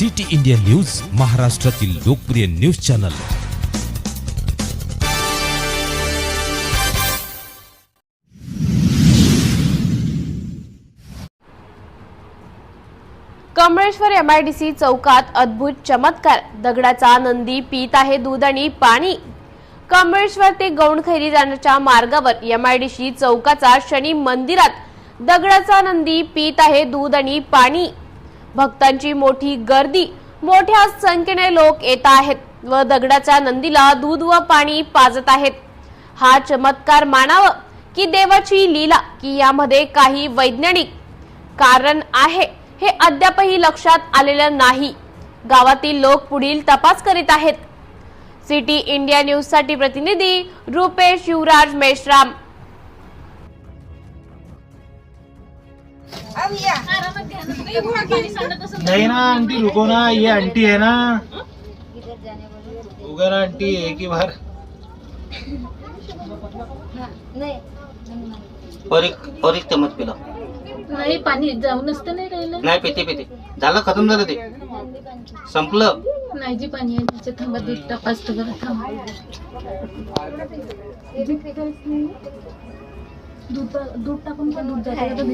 City India news महाराष्ट्रातील लोकप्रिय news channel. Kamaleshwar MIDC चौकात अद्भुत चमत्कार. दगडाचा नंदी पीत आहे दूध आणि पाणी. कमळेश्वर ते गौणखैरी जाण्याच्या मार्गावर एमआयडीसी चौकाचा शनी मंदिरात दगडाचा नंदी पीत आहे दूध आणि पाणी. भक्तांची मोठी गर्दी. मोठ्या संख्येने लोक येत आहेत व दगडाच्या नंदीला दूध व पाणी पाजत आहेत. हा चमत्कार मानावं की देवाची लीला की यामध्ये काही वैज्ञानिक कारण आहे हे अद्यापही लक्षात आलेलं नाही. गावातील लोक पुढील तपास करीत आहेत. सिटी इंडिया न्यूजसाठी प्रतिनिधी रुपेश युवराज मेश्राम. नहीं ना आंटी रुको ना ये आंटी है ना. होगा ना आंटी एक ही बार. और एक और एक चम्मच पिला. नाही पाणी जाऊन नसतं नाही राहिलं. नाही पिते पिते. झालं खतम झालं ते. संपलं. नाही जी पाणी आहे तिच्या थांबा दूध तपासतो बरं थांबा. दूध दूध टाकून पण दूध जातं?